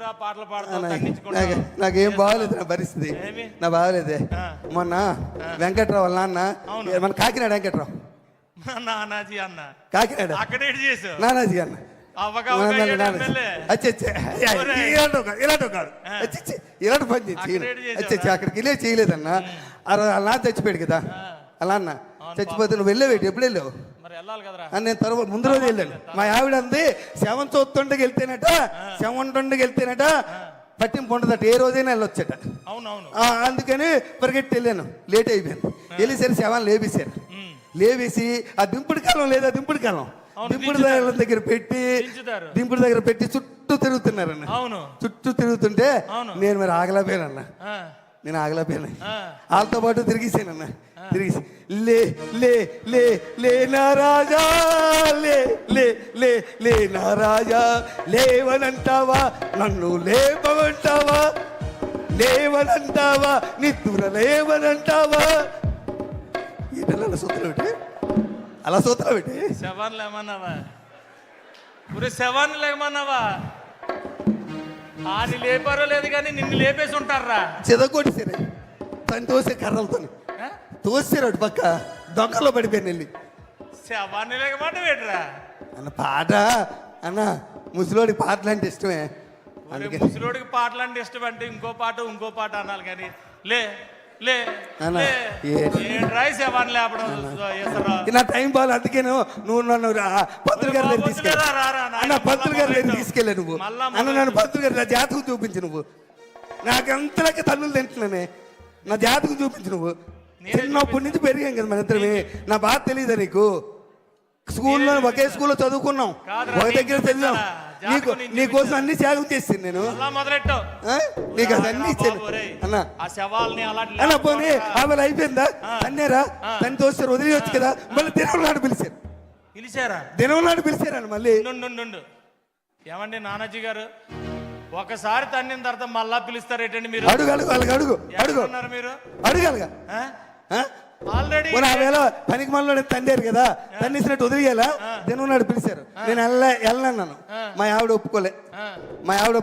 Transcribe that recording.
ఎందుకురా పాటలు పాడతావు నాకు బాగలేదు నా పరిస్థితి? నా బాగలేదే. మొన్న వెంకట్రావు వాళ్ళ నాన్న. మన కాకినాడ వెంకట్రావు. నానాజీ అన్న. కాకినాడ. అక్కడ చేసావు? నానాజీ అన్న. ఇలాంటి కాదు. పని చేయి, అక్కడ చేయను. ఏడు చేసావా? అచ్చే, అచ్చే, అక్కడికి వెళ్ళే చేయలేదన్న. అలా అలా చచ్చిపోయాడు కదా. అలా అన్న చచ్చిపోతే నువ్వు వెళ్ళేవేటి ఎప్పుడు వెళ్ళావు? అని నేను తర్వాత ముందు రోజు వెళ్ళాను. మా ఆవిడ అంది శవం చూస్తుండకి వెళ్తేనట శవం తొండకి వెళ్తేనట పట్టింపు ఉండదట ఏ రోజైనా వెళ్ళొచ్చట. అవునవును. అందుకని పరిగెట్టి వెళ్ళాను. లేట్ అయిపోయింది వెళ్ళేసరి శవాన్ని లేపేశారు. లేవేసి ఆ దింపుడు కాలం లేదా దింపుడు కాలం. దింపుడు. దగ్గర దగ్గర పెట్టి. దింపుడు దగ్గర పెట్టి చుట్టూ తిరుగుతున్నారన్న. చుట్టూ తిరుగుతుంటే. నేను మరి ఆగలేకపోయానన్న. ఆ, నేను ఆగలేకపోయాను. ఆ. వాళ్ళతో పాటు తిరిగేసానన్న తిరిగేసి లే లే లే లే నా రాజా లే లే లే లే నా రాజా లేవనంటావా? నన్ను లేపమంటావా? లేవనంటావా? నిద్ర లేవనంటావా? ఈ పిల్లల సూత్రం ఏంటి? అలా సూత్రం ఏంటి? శవాన్ని లేమన్నావా? ఒరే శవాన్ని ఆని లేపారో లేదు కానీ నిన్ను లేపేసి ఉంటారా చెదగొట్టేసారు తను తోసే కర్రలతో ఆ? తోసారు అటు పక్క. దొంగలో పడిపోయాను వెళ్ళి. శవాన్ని లేకమాట వేటరా అన్న పాట అన్న ముసలోడి పాటలు అంటే ఇష్టమే ముసలోడికి పాటలు అంటే ఇష్టం అంటే ఇంకో పాట ఇంకో పాట అనాలి కానీ. లే నా టైం బాగా అందుకే నువ్వు నన్ను పంతులు గారి బాబు, తీసుకెళ్ళి అన్న పంతులు గారి మళ్ళా తీసుకెళ్ళా నువ్వు. అన్న. నన్ను పంతులు గారి నా జాతకం చూపించు నువ్వు. నాకు అంతలకి తన్నులు తింటున్నానే నా జాతకం చూపించు నువ్వు. నేనే చిన్నప్పటి నుంచి పెరిగాం కదా మన ఇద్దరమే. నా బాధ తెలియదా నీకు? స్కూల్లో ఒకే స్కూల్లో చదువుకున్నాం. ఒక దగ్గర చదివాం? నీకు నీకోసం అన్ని త్యాగం చేస్తాను నేను. ఆ? నీకు అది అన్ని ఇచ్చాను అన్న. ఆ శవాల్ని అలాంటి అన్న పోనీ ఆమె అయిపోయిందా? అన్నారా తను తోస్తారు వదిలేయచ్చు కదా. మళ్ళీ దినం నాడు పిలిచారు. పిలిచారా? దినం నాడు పిలిచారని మళ్ళీ. ఏమండి నానాజీ గారు? ఒకసారి తన్నిన తర్వాత మళ్ళా పిలుస్తారేటండి మీరు? అడుగు అడుగు అడుగు. అడుగు. మీరు? అడుగాలుగా ఆల్రెడీ పోనీ ఆమె ఎలా పనికి మనలో తండారు కదా. తన్నిసినట్టు వదిలేయాలా? దినం నాడు పిలిచారు. నేను వెళ్ళ వెళ్ళన్నాను మా ఆవిడ ఒప్పుకోలే. మా ఆవిడ.